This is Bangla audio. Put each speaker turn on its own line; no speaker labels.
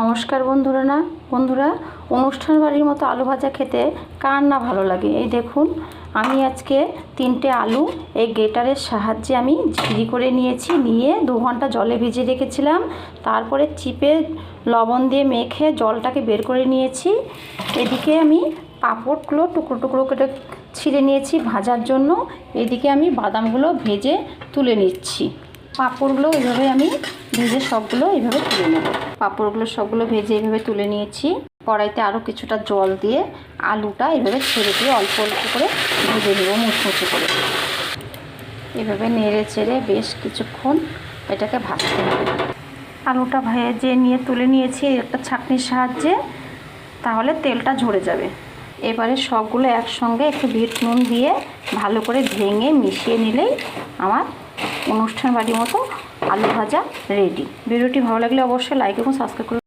নমস্কার বন্ধুরা না, বন্ধুরা, অনুষ্ঠান বাড়ির মতো আলু ভাজা খেতে কার না ভালো লাগে? এই দেখুন, আমি আজকে তিনটে আলু এই গ্রেটারের সাহায্যে আমি ঝিরি করে নিয়েছি, নিয়ে দু ঘণ্টা জলে ভিজিয়ে রেখেছিলাম। তারপরে চিপে লবণ দিয়ে মেখে জলটাকে বের করে নিয়েছি। এদিকে আমি পাঁপড়গুলো টুকরো টুকরো করে ছিঁড়ে নিয়েছি ভাজার জন্য। এদিকে আমি বাদামগুলো ভেজে তুলে নিচ্ছি। পাঁপড়গুলো এইভাবে আমি ভেজে সবগুলো এইভাবে তুলে নেব। পাঁপড়গুলো সবগুলো ভেজে এইভাবে তুলে নিয়েছি। কড়াইতে আরও কিছুটা জল দিয়ে আলুটা এইভাবে ছেড়ে দিয়ে অল্প অল্প করে ভেজে নেব, মুচমুচে করে। এভাবে নেড়ে চেড়ে বেশ কিছুক্ষণ এটাকে ভাজতে হবে। আলুটা ভেজে নিয়ে তুলে নিয়েছি একটা ছাঁকনির সাহায্যে, তাহলে তেলটা ঝরে যাবে। এবারে সবগুলো একসঙ্গে একটু বিট নুন দিয়ে ভালো করে ভেঙে মিশিয়ে নিলেই আমার অনুষ্ঠান বাড়ির মতো আলু ভাজা রেডি ভিডিওটি ভালো লাগলে অবশ্যই লাইক এবং সাবস্ক্রাইব করে